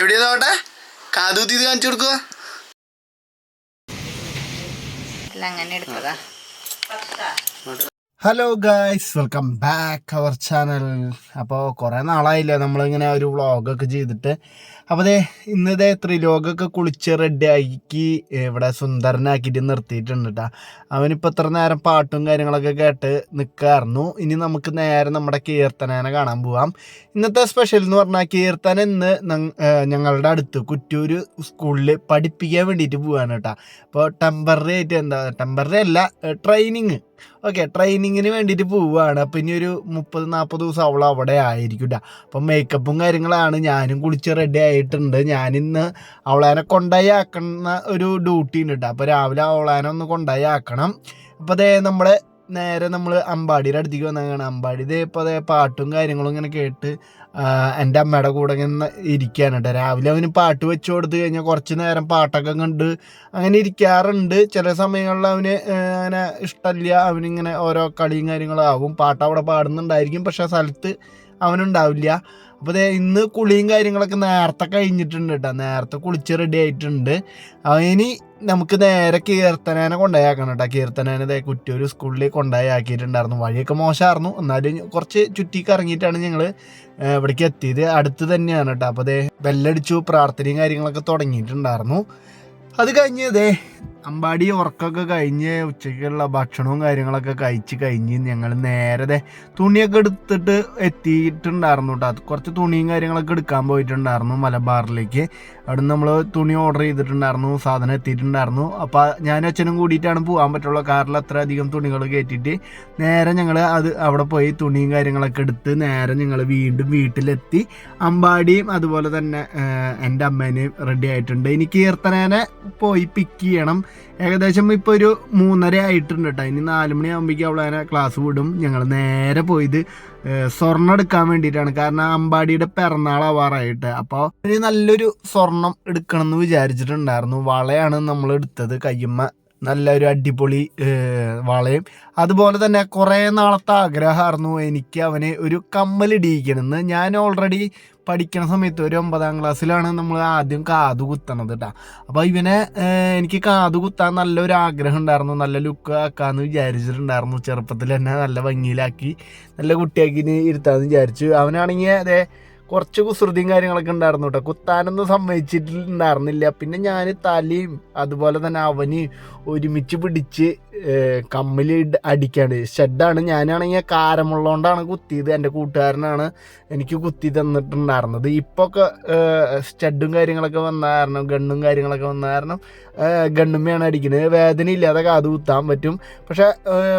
എവിടെയാ നോട്ടെ കാതുകുത്തി ഇത് കാണിച്ചു കൊടുക്കുക അങ്ങനെ എടുത്തതാ. Hello guys welcome back our channel അപ്പോൾ കുറേ നാളായില്ല നമ്മളിങ്ങനെ ഒരു വ്ളോഗൊക്കെ ചെയ്തിട്ട്. അപ്പോൾ അതെ ഇന്ന് ഇതേ ത്രിലോകൊക്കെ കുളിച്ച് റെഡി ആക്കി ഇവിടെ സുന്ദരനാക്കിയിട്ട് നിർത്തിയിട്ടുണ്ട് കേട്ടോ അവനിപ്പോൾ ഇത്ര നേരം പാട്ടും കാര്യങ്ങളൊക്കെ കേട്ട് നിൽക്കായിരുന്നു ഇനി നമുക്ക് നേരെ നമ്മുടെ കീർത്തനേനെ കാണാൻ പോവാം. ഇന്നത്തെ സ്പെഷ്യൽ എന്ന് പറഞ്ഞാൽ കീർത്തന ഇന്ന് ഞങ്ങളുടെ അടുത്ത് കുറ്റൂർ സ്കൂളിൽ പഠിപ്പിക്കാൻ വേണ്ടിയിട്ട് പോവാണ് കേട്ടോ അപ്പോൾ ടെമ്പററി ആയിട്ട് എന്താ ടെമ്പററി അല്ല ട്രെയിനിങ് ഓക്കെ ട്രെയിനിങ്ങിന് വേണ്ടിയിട്ട് പോവുകയാണ് അപ്പം ഇനി ഒരു മുപ്പത് നാൽപ്പത് ദിവസം അവൾ അവിടെ ആയിരിക്കും ട്ടാ. അപ്പം മേക്കപ്പും കാര്യങ്ങളാണ് ഞാനും കുളിച്ച് റെഡി ആയിട്ടുണ്ട്. ഞാനിന്ന് അവളാനെ കൊണ്ടായി ആക്കുന്ന ഒരു ഡ്യൂട്ടി ഉണ്ട് കേട്ടോ അപ്പോൾ രാവിലെ അവളാനെ ഒന്ന് കൊണ്ടായി ആക്കണം. അപ്പോൾ അതേ നമ്മൾ നേരെ നമ്മൾ അമ്പാടിയുടെ അടുത്തേക്ക് വന്നാണ് അമ്പാടി ഇതേപ്പോൾ അതേ പാട്ടും കാര്യങ്ങളും ഇങ്ങനെ കേട്ട് എന്റെ അമ്മയുടെ കൂടെ ഇങ്ങനെ ഇരിക്കുകയാണ് കേട്ടോ. രാവിലെ അവന് പാട്ട് വെച്ച് കൊടുത്ത് കഴിഞ്ഞാൽ കുറച്ച് നേരം പാട്ടൊക്കെ കണ്ട് അങ്ങനെ ഇരിക്കാറുണ്ട്. ചില സമയങ്ങളിൽ അവന് അങ്ങനെ ഇഷ്ടമില്ല. അവനിങ്ങനെ ഓരോ കളിയും കാര്യങ്ങളും ആവും. പാട്ട് അവിടെ പാടുന്നുണ്ടായിരിക്കും. പക്ഷേ ആ സ്ഥലത്ത് അവനുണ്ടാവില്ല. അപ്പോൾ ദേ ഇന്ന് കുളിയും കാര്യങ്ങളൊക്കെ നേരത്തെ കഴിഞ്ഞിട്ടുണ്ട് കേട്ടോ നേരത്തെ കുളിച്ച് റെഡി ആയിട്ടുണ്ട്. ഇനി നമുക്ക് നേരെ കീർത്തനേനെ കൊണ്ടുപോയാക്കണം കേട്ടോ കീർത്തനേനെ ദേ കുറ്റൂർ സ്കൂളിൽ കൊണ്ടുപോയി ആക്കിയിട്ടുണ്ടായിരുന്നു. വഴിയൊക്കെ മോശമായിരുന്നു. എന്നാലും കുറച്ച് ചുറ്റിക്ക് കറങ്ങിയിട്ടാണ് ഞങ്ങൾ ഇവിടേക്ക് എത്തിയത്. അടുത്ത് തന്നെയാണ് കേട്ടോ അപ്പോൾ ദേ ബെല്ലടിച്ചു പ്രാർത്ഥനയും കാര്യങ്ങളൊക്കെ തുടങ്ങിയിട്ടുണ്ടായിരുന്നു. അത് കഴിഞ്ഞ് ദേ അമ്പാടി ഉറക്കമൊക്കെ കഴിഞ്ഞ് ഉച്ചയ്ക്കുള്ള ഭക്ഷണവും കാര്യങ്ങളൊക്കെ കഴിച്ച് കഴിഞ്ഞ് ഞങ്ങൾ നേരത്തെ തുണിയൊക്കെ എടുത്തിട്ട് എത്തിയിട്ടുണ്ടായിരുന്നു കേട്ടോ കുറച്ച് തുണിയും കാര്യങ്ങളൊക്കെ എടുക്കാൻ പോയിട്ടുണ്ടായിരുന്നു മലബാറിലേക്ക്. അവിടെ നിന്ന് നമ്മൾ തുണി ഓർഡർ ചെയ്തിട്ടുണ്ടായിരുന്നു സാധനം എത്തിയിട്ടുണ്ടായിരുന്നു. അപ്പോൾ ഞാനും അച്ഛനും കൂടിയിട്ടാണ് പോകാൻ പറ്റുള്ള. കാറിൽ അത്ര അധികം തുണികൾ കയറ്റിയിട്ട് നേരെ ഞങ്ങൾ അത് അവിടെ പോയി തുണിയും കാര്യങ്ങളൊക്കെ എടുത്ത് നേരെ ഞങ്ങൾ വീണ്ടും വീട്ടിലെത്തി. അമ്പാടിയും അതുപോലെ തന്നെ എന്റെ അമ്മേനെയും റെഡി ആയിട്ടുണ്ട്. ഇനി കീർത്തനേനെ പോയി പിക്ക് ചെയ്യണം. ഏകദേശം ഇപ്പോൾ ഒരു മൂന്നര ആയിട്ടുണ്ട് കേട്ടോ ഇനി നാല് മണിയാകുമ്പോഴേക്കും അവളെ ക്ലാസ് വിടും. ഞങ്ങൾ നേരെ പോയത് സ്വർണം എടുക്കാൻ വേണ്ടിയിട്ടാണ്. കാരണം അമ്പാടിയുടെ പിറന്നാൾ ആവാറായിട്ട്. അപ്പോൾ ഒരു നല്ലൊരു സ്വർണം എടുക്കണം എന്ന് വിചാരിച്ചിട്ടുണ്ടായിരുന്നു. വളയാണ് നമ്മൾ എടുത്തത്. കയ്യമ്മ നല്ലൊരു അടിപൊളി വളയും. അതുപോലെ തന്നെ കുറേ നാളത്തെ ആഗ്രഹമായിരുന്നു എനിക്ക് അവനെ ഒരു കമ്മൽ ഇടിയിക്കണമെന്ന്. ഞാൻ ഓൾറെഡി പഠിക്കണ സമയത്ത് ഒരു ഒമ്പതാം ക്ലാസ്സിലാണ് നമ്മൾ ആദ്യം കാതു കുത്തണത് കേട്ടോ അപ്പോൾ ഇവനെ എനിക്ക് കാതു കുത്താൻ നല്ലൊരു ആഗ്രഹം ഉണ്ടായിരുന്നു. നല്ല ലുക്ക് ആക്കാമെന്ന് വിചാരിച്ചിട്ടുണ്ടായിരുന്നു. ചെറുപ്പത്തിൽ തന്നെ നല്ല ഭംഗിയിലാക്കി നല്ല കുട്ടിയാക്കി ഇരുത്താമെന്ന് വിചാരിച്ചു. അവനാണെങ്കിൽ അതെ കുറച്ച് കുസൃതിയും കാര്യങ്ങളൊക്കെ ഉണ്ടായിരുന്നു കേട്ടോ കുത്താനൊന്നും സമ്മതിച്ചിട്ടുണ്ടായിരുന്നില്ല. പിന്നെ ഞാൻ തലയും അതുപോലെ തന്നെ അവന് ഒരുമിച്ച് പിടിച്ച് കമ്മിൽ അടിക്കാണ്ട് ഷെഡാണ്. ഞാനാണെങ്കിൽ കാരമുള്ളതുകൊണ്ടാണ് കുത്തിയത്. എന്റെ കൂട്ടുകാരനാണ് എനിക്ക് കുത്തി തന്നിട്ടുണ്ടായിരുന്നത്. ഇപ്പോൾ ഒക്കെ സ്റ്റഡും കാര്യങ്ങളൊക്കെ വന്ന കാരണം ഗണ്ണും കാര്യങ്ങളൊക്കെ വന്ന കാരണം ഗണ്ണുമ്മയാണ് അടിക്കുന്നത്. വേദന ഇല്ലാതെ കാത് കുത്താൻ പറ്റും. പക്ഷേ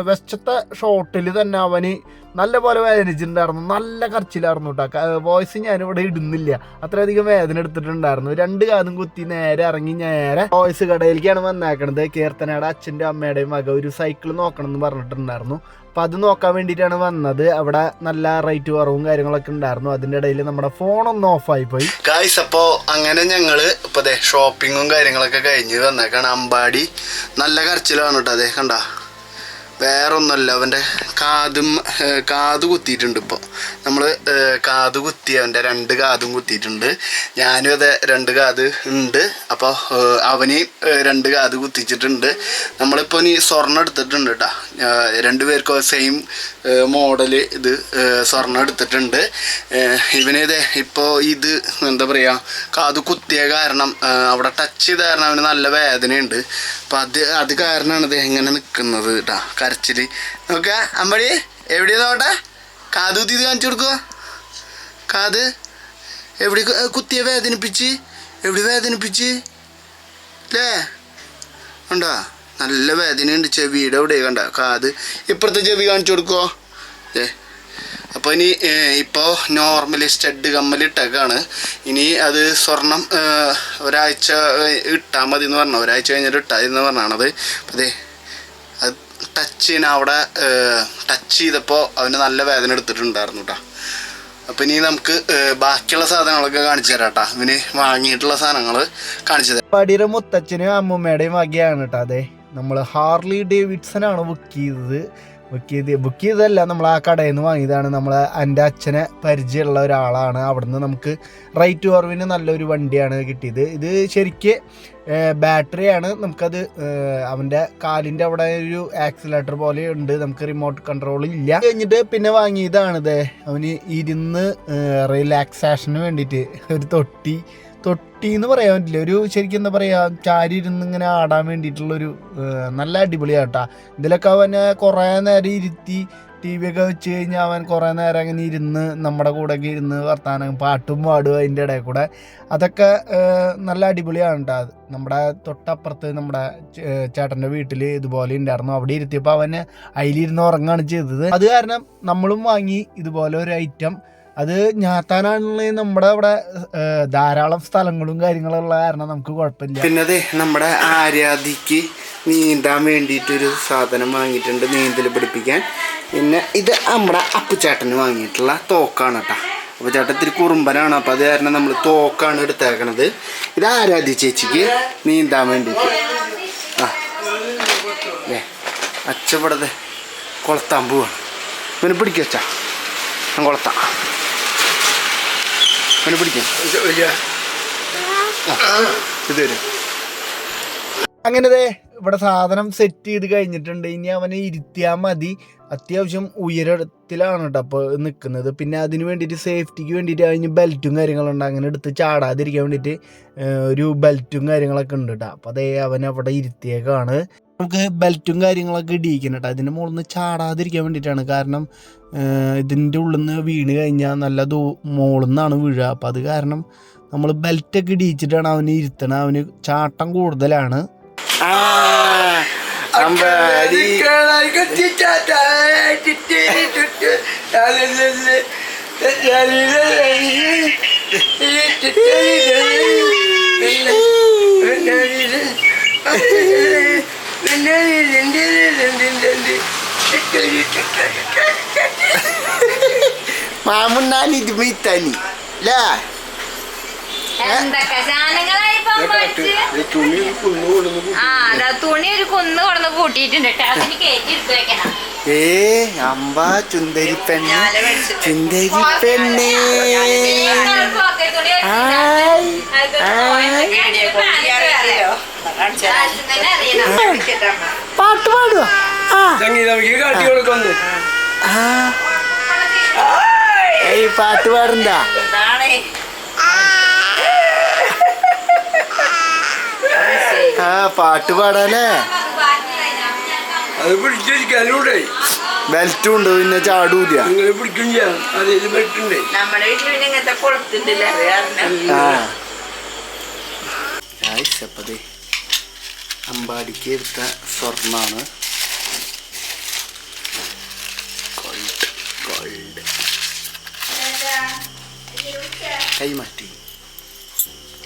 വെച്ചത്തെ ഷോട്ടിൽ തന്നെ അവന് നല്ല പോലെ വേദനിച്ചിട്ടുണ്ടായിരുന്നു. നല്ല കറച്ചിലായിരുന്നു കേട്ടോ വോയിസ് ഞാനിവിടെ ഇടുന്നില്ല. അത്രയധികം വേദന എടുത്തിട്ടുണ്ടായിരുന്നു. രണ്ട് കാതും കുത്തി നേരെ ഇറങ്ങി നേരെ വോയിസ് കടയിലേക്കാണ് വന്നേക്കണത്. കീർത്തനയുടെ അച്ഛന്റെ അമ്മയുടെയും മക ഒരു സൈക്കിൾ നോക്കണം എന്ന് പറഞ്ഞിട്ടുണ്ടായിരുന്നു. അപ്പം അത് നോക്കാൻ വേണ്ടിയിട്ടാണ് വന്നത്. അവിടെ നല്ല റേറ്റ് കുറവും കാര്യങ്ങളൊക്കെ ഉണ്ടായിരുന്നു. അതിന്റെ ഇടയിൽ നമ്മുടെ ഫോണൊന്ന് ഓഫായി പോയി. ഗായ്സ് അപ്പോൾ അങ്ങനെ ഞങ്ങൾ ഇപ്പോൾ അതെ ഷോപ്പിങ്ങും കാര്യങ്ങളൊക്കെ കഴിഞ്ഞ് വന്നേക്കാണ്. അമ്പാടി നല്ല കരച്ചിലാണ് കേട്ടോ അതെ കണ്ട. വേറൊന്നുമല്ല അവന്റെ കാതും കാത് കുത്തിയിട്ടുണ്ട് ഇപ്പോൾ നമ്മൾ കാത് കുത്തി അവന്റെ രണ്ട് കാതും കുത്തിയിട്ടുണ്ട്. ഞാനും അതെ രണ്ട് കാത് ഉണ്ട്. അപ്പോൾ അവന് രണ്ട് കാത് കുത്തിച്ചിട്ടുണ്ട്. നമ്മളിപ്പോൾ ഇനി സ്വർണം എടുത്തിട്ടുണ്ട് കേട്ടോ രണ്ടുപേർക്കും സെയിം മോഡൽ ഇത് സ്വർണം എടുത്തിട്ടുണ്ട്. ഇവനേതേ ഇപ്പോൾ ഇത് എന്താ പറയുക കാത് കുത്തിയ കാരണം അവിടെ ടച്ച് ചെയ്ത കാരണം അവന് നല്ല വേദനയുണ്ട്. അപ്പോൾ അത് അത് കാരണമാണ് ഇത് എങ്ങനെ നിൽക്കുന്നത് കേട്ടോ കരച്ചിൽ നോക്ക അമ്മടി എവിടെയാ നോട്ടെ കാത് കുത്തി ഇത് കാണിച്ചു കൊടുക്കുക കാത് എവിടെ കുത്തിയെ വേദനിപ്പിച്ച് എവിടെ വേദനിപ്പിച്ച്? അല്ലേ ഉണ്ടോ? നല്ല വേദനയുണ്ട് ചെവിയുടെ അവിടെ കണ്ട? കാത്. ഇപ്പുറത്തെ ചെവി കാണിച്ചു കൊടുക്കുമോ ഏ അപ്പോൾ ഇനി ഇപ്പോൾ നോർമലി സ്റ്റഡ് കമ്മൽ ഇട്ടേക്കാണ്. ഇനി അത് സ്വർണം ഒരാഴ്ച ഇട്ടാൽ മതി എന്ന് പറഞ്ഞു. ഒരാഴ്ച കഴിഞ്ഞിട്ട് ഇട്ടാൽ എന്ന് പറഞ്ഞാണത്. അത് ടച്ച് ചെയ്യാൻ അവിടെ ടച്ച് ചെയ്തപ്പോൾ അവന് നല്ല വേദന എടുത്തിട്ടുണ്ടായിരുന്നു കേട്ടോ അപ്പം ഇനി നമുക്ക് ബാക്കിയുള്ള സാധനങ്ങളൊക്കെ കാണിച്ചു തരാം കേട്ടോ ഇവന് വാങ്ങിയിട്ടുള്ള സാധനങ്ങൾ കാണിച്ചു തരാം. പടിയുടെ മുത്തച്ഛനും അമ്മൂമ്മയുടെയും വകയാണ് കേട്ടോ അതെ നമ്മൾ ഹാർലി ഡേവിഡ്സൺ ആണ് ബുക്ക് ചെയ്തത്. ബുക്ക് ചെയ്ത് ബുക്ക് ചെയ്തതല്ല നമ്മൾ ആ കടയിൽ നിന്ന് വാങ്ങിയതാണ്. നമ്മൾ എന്റെ അച്ഛനെ പരിചയമുള്ള ഒരാളാണ്. അവിടുന്ന് നമുക്ക് റൈറ്റ് ഓർവിന് നല്ലൊരു വണ്ടിയാണ് കിട്ടിയത്. ഇത് ശരിക്ക് ബാറ്ററിയാണ് നമുക്കത് അവന്റെ കാലിന്റെ അവിടെ ഒരു ആക്സിലേറ്റർ പോലെ ഉണ്ട്. നമുക്ക് റിമോട്ട് കൺട്രോൾ ഇല്ല. കഴിഞ്ഞിട്ട് പിന്നെ വാങ്ങിയതാണിത്. അവന് ഇരുന്ന് റിലാക്സേഷന് വേണ്ടിയിട്ട് ഒരു തൊട്ടി തൊട്ടി എന്ന് പറയാൻ പറ്റില്ല. ഒരു ശരിക്കും എന്താ പറയുക ചാരി ഇരുന്ന് ഇങ്ങനെ ആടാൻ വേണ്ടിയിട്ടുള്ളൊരു നല്ല അടിപൊളിയാട്ടാ. ഇതിലൊക്കെ അവനെ കുറേ നേരം ഇരുത്തി ടി വി ഒക്കെ വെച്ച് കഴിഞ്ഞാൽ അവൻ കുറേ നേരം അങ്ങനെ ഇരുന്ന് നമ്മുടെ കൂടെ ഒക്കെ ഇരുന്ന് വർത്താനം പാട്ടും പാടും അതിന്റെ ഇടയിൽ കൂടെ. അതൊക്കെ നല്ല അടിപൊളിയാണ് കേട്ടോ അത് നമ്മുടെ തൊട്ടപ്പുറത്ത് നമ്മുടെ ചേട്ടന്റെ വീട്ടിൽ ഇതുപോലെ ഉണ്ടായിരുന്നു. അവിടെ ഇരുത്തിയപ്പോൾ അവന് അതിലിരുന്ന് ഉറങ്ങാണ് ചെയ്തത്. അത് കാരണം നമ്മളും വാങ്ങി ഇതുപോലെ ഒരു ഐറ്റം അത് ഞാത്താനാണെങ്കിൽ നമ്മുടെ അവിടെ ധാരാളം സ്ഥലങ്ങളും കാര്യങ്ങളും ഉള്ള കാരണം നമുക്ക് കുഴപ്പമില്ല. പിന്നെ അതെ നമ്മുടെ ആരാധിക്ക് നീന്താൻ വേണ്ടിയിട്ടൊരു സാധനം വാങ്ങിയിട്ടുണ്ട് നീന്തൽ പഠിപ്പിക്കാൻ. പിന്നെ ഇത് നമ്മുടെ അപ്പുചേട്ടന് വാങ്ങിയിട്ടുള്ള തോക്കാണ് കേട്ടോ അപ്പുചേട്ടൻ ഇത്തിരി കുറുമ്പനാണ് അപ്പോൾ അത് കാരണം നമ്മൾ തോക്കാണ് എടുത്തേക്കണത്. ഇത് ആരാധി ചേച്ചിക്ക് നീന്താൻ വേണ്ടിയിട്ട്. ആ. ഏ അച്ചപ്പെടതെ കൊളത്താൻ പോവാണ്. ഇവന് പിടിക്കച്ചാ ഞാൻ കൊളത്താം. ഇവന് പിടിക്കാം. ഇത് ഇവിടെ സാധനം സെറ്റ് ചെയ്ത് കഴിഞ്ഞിട്ടുണ്ട്. ഇനി അവനെ ഇരുത്തിയാൽ മതി. അത്യാവശ്യം ഉയരത്തിലാണ് കേട്ടോ അപ്പോൾ നിൽക്കുന്നത് പിന്നെ അതിന് വേണ്ടിയിട്ട് സേഫ്റ്റിക്ക് വേണ്ടിയിട്ട് അതിന് ബെൽറ്റും കാര്യങ്ങളുണ്ട്. അങ്ങനെ എടുത്ത് ചാടാതിരിക്കാൻ വേണ്ടിയിട്ട് ഒരു ബെൽറ്റും കാര്യങ്ങളൊക്കെ ഉണ്ട് കേട്ടോ അപ്പോൾ അതേ അവൻ അവിടെ ഇരുത്തിയേക്കാണ്. നമുക്ക് ബെൽറ്റും കാര്യങ്ങളൊക്കെ ഇടിയിക്കണം കേട്ടോ അതിന്റെ മുകളിൽ നിന്ന് ചാടാതിരിക്കാൻ വേണ്ടിയിട്ടാണ്. കാരണം ഇതിന്റെ ഉള്ളിൽ നിന്ന് വീണ് കഴിഞ്ഞാൽ നല്ല ദൂ മുകളിൽ നിന്നാണ് വീഴുക. അപ്പോൾ അത് കാരണം നമ്മൾ ബെൽറ്റൊക്കെ ഇടിയിച്ചിട്ടാണ് അവന് ഇരുത്തണം. അവന് ചാട്ടം കൂടുതലാണ്. അമ്പാടി മാമുണ്ണാനി ഇത് മീത്താനി ലാ എന്തൊക്കെ സാധനങ്ങളായി ഇപ്പൊ പഠിച്ച് തുണി ഒരു കുന്ന് കൊടന്ന് കൂട്ടിയിട്ടുണ്ട്. കേട്ടോ. അതിന് കയറ്റി എടുത്ത് വെക്കണം. ഏ അമ്പ ചുന്തരി പെണ്ണ് ചുന്തരി പെണ്ണേ നിങ്ങൾ pocket പാട്ട് പാടുക ആ. കാട്ടി കൊടുക്കുന്നു. ആ. ഏയ് പാട്ട് പാടണ്ടാ. ആ പാട്ട് പാടാനേ. ബെൽറ്റും ഉണ്ട് പിന്നെ ചാടൂല നിങ്ങൾ പിടിക്കും ചെയ്യാം. അതിൽ പെട്ടുണ്ട് നമ്മുടെ വീട്ടിൽ പിന്നെ ഇങ്ങനത്തെ കൊളുത്തുണ്ടില്ല? അത് ആ. അമ്പാടിക്ക് എടുത്ത സ്വർണമാണ്. Gold gold കൈമാറ്റി.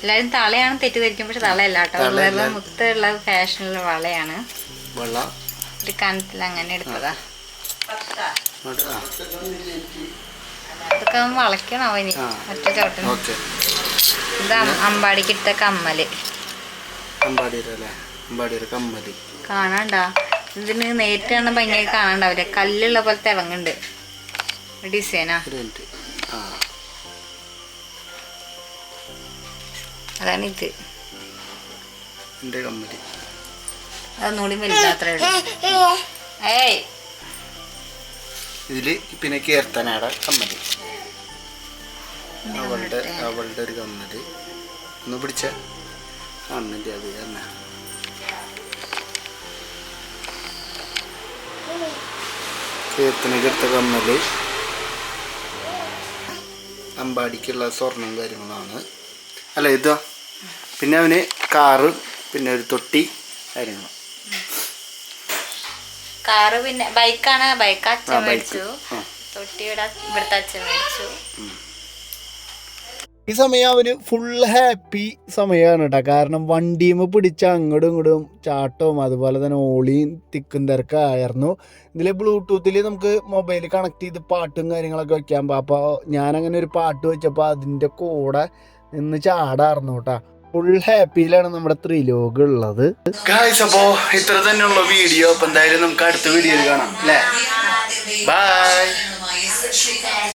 എല്ലാരും തളയാണ് തെറ്റിദ്ധരിക്കും പക്ഷെ തളയല്ല കേട്ടോ. മുത്തുള്ള ഫാഷനിലുള്ള വളയാണ്. ഒരു കനത്തിൽ അങ്ങനെ എടുത്തതാ. അവൻ വളയ്ക്കണം അവന്. ഒറ്റ ചവിട്ടണം ഇത് അം- അമ്പാടിക്ക് ഇട്ട കമ്മൽ. അമ്പാടി അല്ലേ അമ്പാടിയുടെ കമ്മൽ കാണാണ്ടാ? ഇതിന് നേരിട്ട് കാണാൻ ഭയങ്കര കാണാണ്ടാവില്ല? കല്ലുള്ള പോലെ തിളങ്ങുണ്ട് ഡിസൈനാ അതാണ് ഇത്. എന്റെ അതൊന്നുകൂടി വലുതാത്രേ ഉള്ളൂ. ഏയ്. ഇതിൽ പിന്നെ കീർത്തനയുടെ കമ്മൽ. അവളുടെ അവളുടെ ഒരു കമ്മൽ. ഒന്ന് പിടിച്ച. കാണുന്നില്ല അത് തന്നെ. കീർത്തനയ്ക്ക് എടുത്ത കമ്മൽ. അമ്പാടിക്കുള്ള സ്വർണം കാര്യങ്ങളാണ്. അല്ല ഇതാ. പിന്നെ അവന് കാറ് പിന്നെ ഒരു തൊട്ടി കാര്യങ്ങൾ കാറ് പിന്നെ ബൈക്കാണ്. ബൈക്ക് അച്ഛൻ മേടിച്ചു. തൊട്ടി ഇവിടെ ഇവിടുത്തെ അച്ഛൻ മേടിച്ചു. ഈ സമയം അവന് ഫുൾ ഹാപ്പി സമയമാണ് കേട്ടോ കാരണം വണ്ടിയുമ്പോൾ പിടിച്ച അങ്ങോട്ടും ഇങ്ങോട്ടും ചാട്ടവും അതുപോലെ തന്നെ ഓളിയും തിക്കും തിരക്കായിരുന്നു ഇതിൽ ബ്ലൂടൂത്തിൽ നമുക്ക് മൊബൈൽ കണക്ട് ചെയ്ത് പാട്ടും കാര്യങ്ങളൊക്കെ വെക്കാൻ അപ്പോൾ ഞാനങ്ങനെ ഒരു പാട്ട് വെച്ചപ്പോൾ അതിന്റെ കൂടെ നിന്ന് ചാടായിരുന്നു കേട്ടോ ഫുൾ ഹാപ്പിയിലാണ് നമ്മുടെ ത്രിലോകം ഉള്ളത്. അപ്പോ ഇത്ര തന്നെയുള്ള വീഡിയോ. അപ്പൊ എന്തായാലും നമുക്ക് അടുത്ത വീഡിയോയിൽ കാണാം അല്ലേ? ബൈ